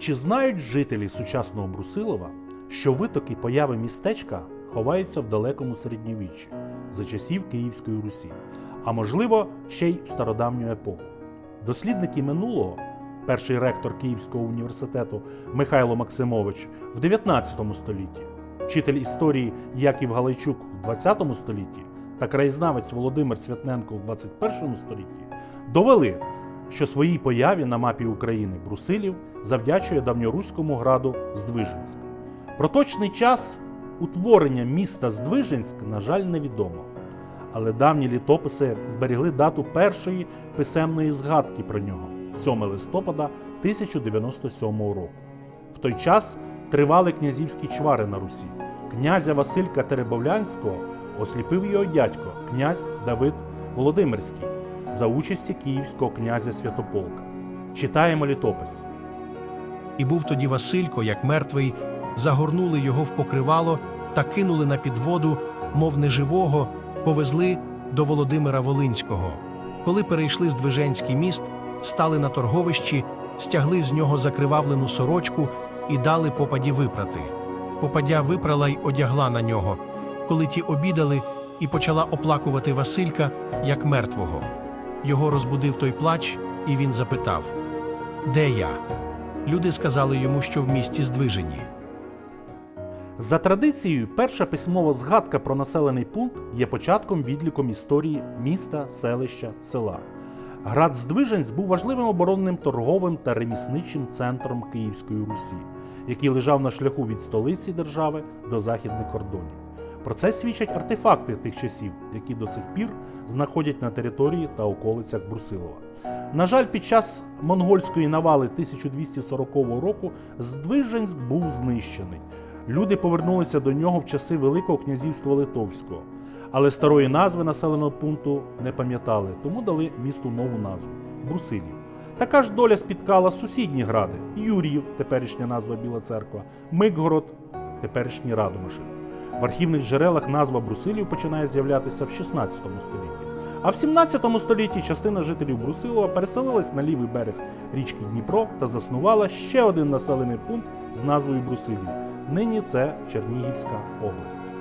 Чи знають жителі сучасного Брусилова, що витоки появи містечка ховаються в далекому середньовіччі за часів Київської Русі, а можливо, ще й в стародавню епоху? Дослідники минулого, перший ректор Київського університету Михайло Максимович в 19 столітті, вчитель історії Яків Галайчук в 20 столітті та краєзнавець Володимир Святненко в 21 столітті довели, що своїй появі на мапі України Брусилів завдячує давньоруському граду Здвиженськ. Про точний час утворення міста Здвиженськ, на жаль, невідомо. Але давні літописи зберегли дату першої писемної згадки про нього 7 листопада 1097 року. В той час тривали князівські чвари на Русі. Князя Василька Теребовлянського осліпив його дядько, князь Давид Володимирський, за участі київського князя Святополка. Читаємо літопис. І був тоді Василько, як мертвий, загорнули його в покривало та кинули на підводу, мов неживого, повезли до Володимира Волинського. Коли перейшли з Движенський міст, стали на торговищі, стягли з нього закривавлену сорочку і дали попаді випрати. Попадя випрала й одягла на нього. Коли ті обідали, і почала оплакувати Василька як мертвого. Його розбудив той плач, і він запитав: Де я? Люди сказали йому, що в місті здвижені. За традицією, перша письмова згадка про населений пункт є початком відліком історії міста, селища, села. Град Здвиженськ був важливим оборонним торговим та ремісничим центром Київської Русі, який лежав на шляху від столиці держави до західних кордонів. Про це свідчать артефакти тих часів, які до сих пір знаходять на території та околицях Брусилова. На жаль, під час монгольської навали 1240 року Здвиженськ був знищений. Люди повернулися до нього в часи Великого князівства Литовського, але старої назви населеного пункту не пам'ятали, тому дали місту нову назву Брусилів. Така ж доля спіткала сусідні гради: Юріїв, теперішня назва Біла Церква, Микгород, теперішній Радомишин. В архівних джерелах назва Брусилів починає з'являтися в 16 столітті. А в 17 столітті частина жителів Брусилова переселилась на лівий берег річки Дніпро та заснувала ще один населений пункт з назвою Брусилів. Нині це Чернігівська область.